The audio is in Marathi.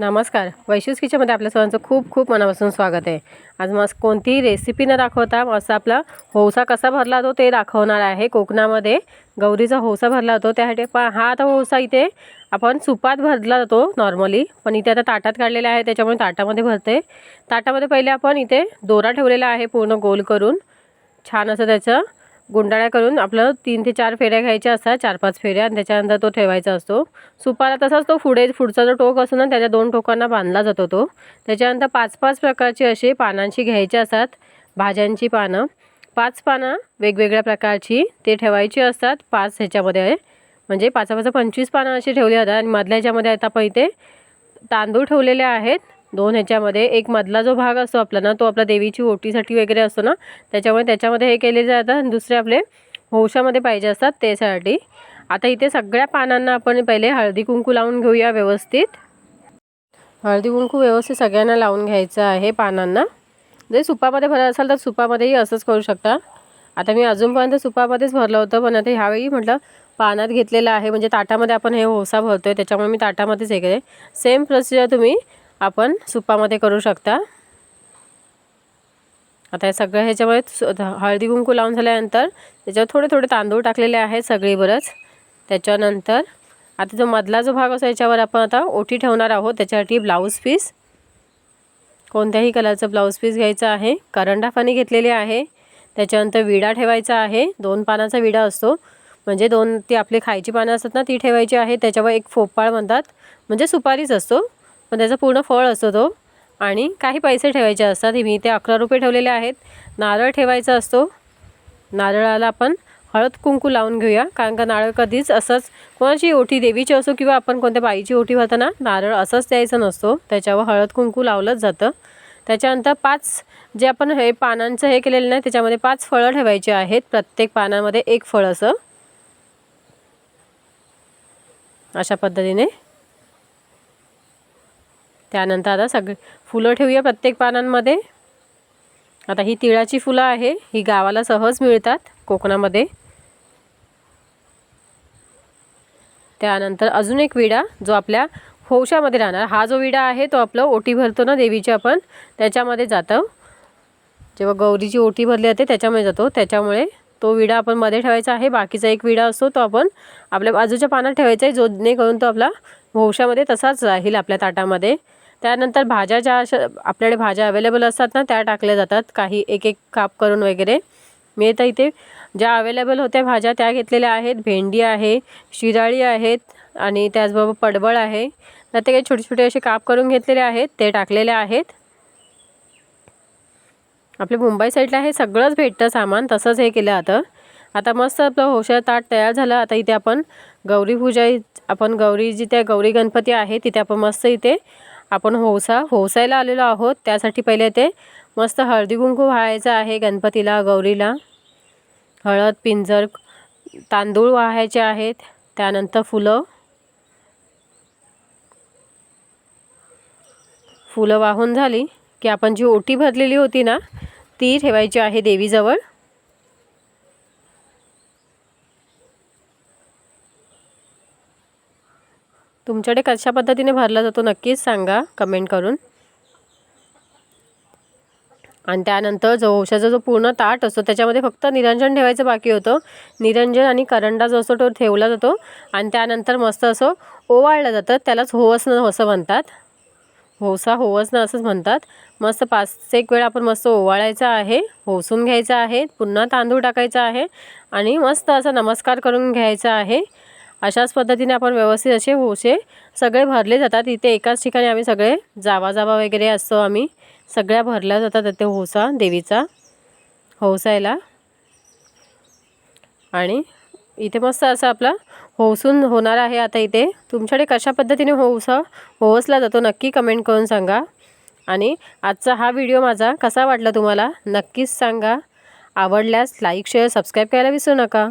नमस्कार. वैशिष किचनमध्ये आपल्या सर्वांचं खूप खूप मनापासून स्वागत आहे. आज मस्त कोणतीही रेसिपी न दाखवता मस्त आपला होसा कसा भरला जातो ते दाखवणार आहे. कोकणामध्ये गौरीचा होसा भरला जातो. त्यासाठी पण हा आता होसा इथे आपण सुपात भरला जातो नॉर्मली पण इथे आता ताटात काढलेला आहे त्याच्यामुळे ताटामध्ये भरते. ताटामध्ये पहिले आपण इथे दोरा ठेवलेला आहे पूर्ण गोल करून. छान असं त्याचं गुंडाळ्या करून आपलं तीन ते चार फेऱ्या घ्यायच्या असतात चार पाच फेऱ्या आणि त्याच्यानंतर तो ठेवायचा असतो. सुपाला तसाच तो पुढे पुढचा जो टोक असतो ना त्याच्या दोन टोकांना बांधला जातो तो. त्याच्यानंतर पाच पाच प्रकारची अशी पानांची घ्यायची असतात भाज्यांची पानं. पाच पानं वेगवेगळ्या प्रकारची ते ठेवायची असतात पाच ह्याच्यामध्ये. आहे म्हणजे पाच पाच पंचवीस पानं अशी ठेवली जातात आणि मधल्या ह्याच्यामध्ये आता आपण इथे तांदूळ ठेवलेले आहेत. दोन ह्याच्यामध्ये एक मधला जो भाग असतो आपला ना तो आपला देवीची ओटीसाठी वगैरे असतो ना त्याच्यामुळे त्याच्यामध्ये हे केले जातात. आणि दुसरे आपले होशामध्ये पाहिजे असतात त्यासाठी. आता इथे सगळ्या पानांना आपण पहिले हळदी कुंकू लावून घेऊया व्यवस्थित. हळदी कुंकू व्यवस्थित सगळ्यांना लावून घ्यायचं आहे पानांना. जर सुपामध्ये भरत असाल तर सुपामध्येही असंच करू शकता. आता मी अजूनपर्यंत सुपामध्येच भरलं होतं पण आता ह्यावेळी म्हटलं पानात घेतलेलं आहे. म्हणजे ताटामध्ये आपण हे होसा भरतो आहे त्याच्यामुळे मी ताटामध्येच हे केले सेम प्रोसिजर तुम्ही आपण सुपामध्ये करू शकता. आता हे सगळं ह्याच्यामध्ये सु- हळदी कुंकू लावून झाल्यानंतर त्याच्यावर थोडे थोडे तांदूळ टाकलेले आहेत सगळी बरंच त्याच्यानंतर आता जो मधला जो भाग असतो याच्यावर आपण आता ओटी ठेवणार आहोत. त्याच्यासाठी ब्लाऊज पीस. कोणत्याही कलरचं ब्लाऊज पीस घ्यायचं आहे. करंडा पाणी घेतलेले आहे. त्याच्यानंतर विडा ठेवायचा आहे. दोन पानाचा विडा असतो. म्हणजे दोन ती आपली खायची पानं असतात ना ती ठेवायची आहे. त्याच्यावर एक फोपाळ म्हणतात. म्हणजे सुपारीच असतो. पण त्याचा पूर्ण फळ असतो तो. आणि काही पैसे ठेवायचे असतात. मी इथे अकरा रुपये ठेवलेले आहेत. नारळ ठेवायचा असतो. नारळाला आपण हळद कुंकू लावून घेऊया. कारण का नारळ कधीच असंच कोणाची ओटी देवीची असो किंवा आपण कोणत्या बाईची ओठी भरताना नारळ असंच द्यायचा नसतो. त्याच्यावर हळद कुंकू लावलंच जातं. त्याच्यानंतर पाच जे आपण हे पानांचं हे केलेलं नाही त्याच्यामध्ये पाच फळं ठेवायची आहेत. प्रत्येक पानामध्ये एक फळ असं. अशा पद्धतीने त्यानंतर आता सगळे फुलं ठेवूया प्रत्येक पानांमध्ये. आता ही तिळाची फुलं आहे. ही गावाला सहज मिळतात कोकणामध्ये. त्यानंतर अजून एक विडा जो आपल्या होशामध्ये राहणार. हा जो विडा आहे तो आपलं ओटी भरतो ना देवीची आपण? त्याच्यामध्ये जातं. जेव्हा गौरीची ओटी भरली जाते त्याच्यामध्ये जातो. त्याच्यामुळे तो विडा आपण मध्ये ठेवायचा आहे. बाकीचा एक विडा असतो तो आपण आपल्या बाजूच्या पानात ठेवायचा आहे. जो जेणेकरून तो आपला भोवशामध्ये तसाच राहील आपल्या ताटामध्ये. त्यानंतर भाज्या ज्या अशा आपल्याकडे भाज्या अवेलेबल असतात ना त्या टाकल्या जातात. काही एक एक काप करून वगैरे. मी तर इथे ज्या अवेलेबल होत्या भाज्या त्या घेतलेल्या आहेत. भेंडी आहे शिराळी आहेत आणि त्याचबरोबर पडवळ आहे. तर ते काही छोटे छोटे असे काप करून घेतलेले आहेत. ते टाकलेले आहेत. आपल्या मुंबई साईडला हे सगळंच भेटतं सामान. तसंच हे केलं जातं आता मस्त आपलं होशार ताट तयार झालं. आता इथे आपण गौरी पूजा आपण गौरी जिथे गौरी गणपती आहे. तिथे आपण मस्त इथे आपण होसा होसायला आलेलो आहोत. त्यासाठी पहिले ते मस्त हळदी कुंकू व्हायचं आहे गणपतीला गौरीला. हळद पिंजर तांदूळ वाहायचे आहेत. त्यानंतर फुलं. फुलं वाहून झाली की आपण जी ओटी भरलेली होती ना ती ठेवायची आहे देवीजवळ. तुमच्याकडे कशा पद्धतीने भरला जातो नक्कीच सांगा कमेंट करून. आणि त्यानंतर जो औषधाचा जो पूर्ण ताट असतो त्याच्यामध्ये फक्त निरंजन ठेवायचं बाकी होतं. निरंजन आणि करंडा जो असतो तो ठेवला जातो. आणि त्यानंतर मस्त असं ओवाळलं जातं. त्यालाच होवसणं असं म्हणतात. होसा होवसणं असंच म्हणतात. मस्त पाच एक वेळा आपण मस्त ओवाळायचं आहे. होसून घ्यायचं आहे. पुन्हा तांदूळ टाकायचा आहे. आणि मस्त असा नमस्कार करून घ्यायचा आहे. अशाच पद्धतीने आपण व्यवस्थित असे होसे सगळे भरले जातात. इथे एकाच ठिकाणी आम्ही सगळे जावा जावा वगैरे असतो आम्ही. सगळ्या भरल्या जातात ते होसा देवीचा होसायला आणि इथे मस्त असं आपला होसून होणार आहे आता इथे. तुमच्याकडे कशा पद्धतीने होसा होसला जातो नक्की कमेंट करून सांगा. आणि आजचा हा व्हिडिओ माझा कसा वाटला तुम्हाला नक्कीच सांगा. आवडल्यास लाईक शेअर सबस्क्राईब करायला विसरू नका.